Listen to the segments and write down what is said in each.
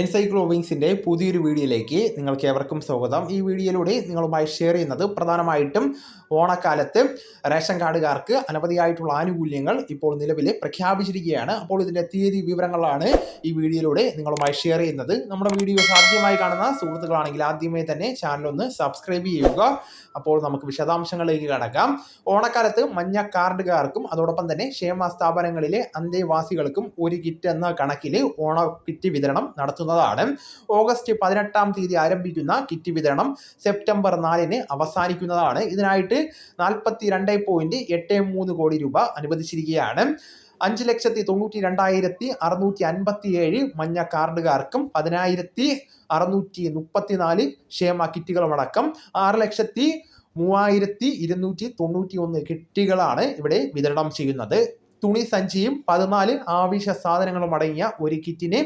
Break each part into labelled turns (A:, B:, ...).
A: എൻസൈക്ലോവിങ്സിന്റെ പുതിയൊരു വീഡിയോയിലേക്ക് നിങ്ങൾക്ക് ഏവർക്കും സ്വാഗതം. ഈ വീഡിയോയിലൂടെ നിങ്ങളുമായി ഷെയർ ചെയ്യുന്നത് പ്രധാനമായിട്ടും ഓണക്കാലത്ത് റേഷൻ കാർഡുകാർക്ക് അനവധിയായിട്ടുള്ള ആനുകൂല്യങ്ങൾ ഇപ്പോൾ നിലവിൽ പ്രഖ്യാപിച്ചിരിക്കുകയാണ്. അപ്പോൾ ഇതിന്റെ തീയതി വിവരങ്ങളാണ് ഈ വീഡിയോയിലൂടെ നിങ്ങളുമായി ഷെയർ ചെയ്യുന്നത്. നമ്മുടെ വീഡിയോ ആദ്യമായി കാണുന്ന സുഹൃത്തുക്കളാണെങ്കിൽ ആദ്യമേ തന്നെ ചാനലൊന്ന് സബ്സ്ക്രൈബ് ചെയ്യുക. അപ്പോൾ നമുക്ക് വിശദാംശങ്ങളിലേക്ക് കടക്കാം. ഓണക്കാലത്ത് മഞ്ഞ കാർഡുകാർക്കും അതോടൊപ്പം തന്നെ ക്ഷേമ സ്ഥാപനങ്ങളിലെ അന്തേവാസികൾക്കും ഒരു കിറ്റ് എന്ന കണക്കിൽ ഓണ കിറ്റ് വിതരണം നടത്തുന്നതാണ് ഓഗസ്റ്റ് പതിനെട്ടാം തീയതി ആരംഭിക്കുന്ന കിറ്റ് വിതരണം സെപ്റ്റംബർ നാലിന് അവസാനിക്കുന്നതാണ്. ഇതിനായിട്ട് നാൽപ്പത്തി രണ്ട് പോയിന്റ് എട്ട് മൂന്ന് കോടി രൂപ അനുവദിച്ചിരിക്കുകയാണ്. അഞ്ച് ലക്ഷത്തി തൊണ്ണൂറ്റി രണ്ടായിരത്തി അറുന്നൂറ്റി അൻപത്തി ഏഴ് മഞ്ഞ കാർഡുകാർക്കും പതിനായിരത്തി അറുന്നൂറ്റി മുപ്പത്തിനാല് ക്ഷേമ കിറ്റുകളുമടക്കം ആറ് ലക്ഷത്തി മൂവായിരത്തി ഇരുന്നൂറ്റി തൊണ്ണൂറ്റി ഒന്ന് കിറ്റുകളാണ് ഇവിടെ വിതരണം ചെയ്യുന്നത്. തുണി സഞ്ചിയും പതിനാല് ആവശ്യ സാധനങ്ങളും അടങ്ങിയ ഒരു കിറ്റിന്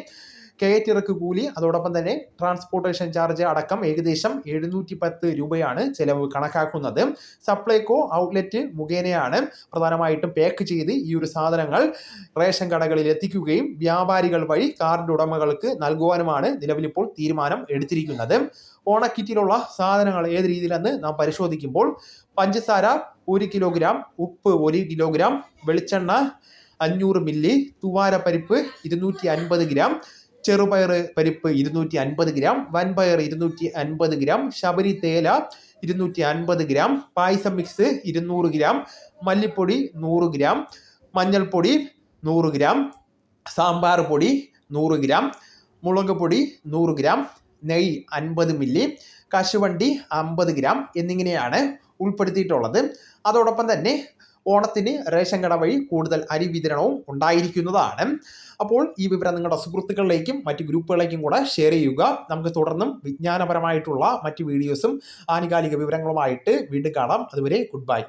A: കയറ്റിറക്ക് കൂലി അതോടൊപ്പം തന്നെ ട്രാൻസ്പോർട്ടേഷൻ ചാർജ് അടക്കം ഏകദേശം എഴുന്നൂറ്റി പത്ത് രൂപയാണ് ചെലവ് കണക്കാക്കുന്നത്. സപ്ലൈകോ ഔട്ട്ലെറ്റ് മുഖേനയാണ് പ്രധാനമായിട്ടും പാക്ക് ചെയ്ത് ഈ ഒരു സാധനങ്ങൾ റേഷൻ കടകളിൽ എത്തിക്കുകയും വ്യാപാരികൾ വഴി കാർഡ് ഉടമകൾക്ക് നൽകുവാനുമാണ് നിലവിലിപ്പോൾ തീരുമാനം എടുത്തിരിക്കുന്നത്. ഓണക്കിറ്റിലുള്ള സാധനങ്ങൾ ഏത് രീതിയിലെന്ന് നാം പരിശോധിക്കുമ്പോൾ പഞ്ചസാര ഒരു കിലോഗ്രാം ഉപ്പ് ഒരു കിലോഗ്രാം വെളിച്ചെണ്ണ അഞ്ഞൂറ് മില്ലി തുവാരപ്പരിപ്പ് ഇരുന്നൂറ്റി അൻപത് ഗ്രാം ചെറുപയർ പരിപ്പ് ഇരുന്നൂറ്റി അൻപത് ഗ്രാം വൻപയർ ഇരുന്നൂറ്റി അൻപത് ഗ്രാം ശബരി തേല ഇരുന്നൂറ്റി അൻപത് ഗ്രാം പായസം മിക്സ് ഇരുന്നൂറ് ഗ്രാം മല്ലിപ്പൊടി നൂറ് ഗ്രാം മഞ്ഞൾപ്പൊടി നൂറ് ഗ്രാം സാമ്പാർ പൊടി നൂറ് ഗ്രാം മുളക് പൊടി നൂറ് ഗ്രാം നെയ് അൻപത് മില്ലി കശുവണ്ടി അമ്പത് ഗ്രാം എന്നിങ്ങനെയാണ് ഉൾപ്പെടുത്തിയിട്ടുള്ളത്. അതോടൊപ്പം തന്നെ ഓണത്തിന് റേഷൻ കട വഴി കൂടുതൽ അരി വിതരണവും ഉണ്ടായിരിക്കുന്നതാണ്. അപ്പോൾ ഈ വിവരം നിങ്ങളുടെ സുഹൃത്തുക്കളിലേക്കും മറ്റ് ഗ്രൂപ്പുകളിലേക്കും കൂടെ ഷെയർ ചെയ്യുക. നമുക്ക് തുടർന്നും വിജ്ഞാനപരമായിട്ടുള്ള മറ്റ് വീഡിയോസും ആനുകാലിക വിവരങ്ങളുമായിട്ട് വീണ്ടും കാണാം. അതുവരെ ഗുഡ് ബൈ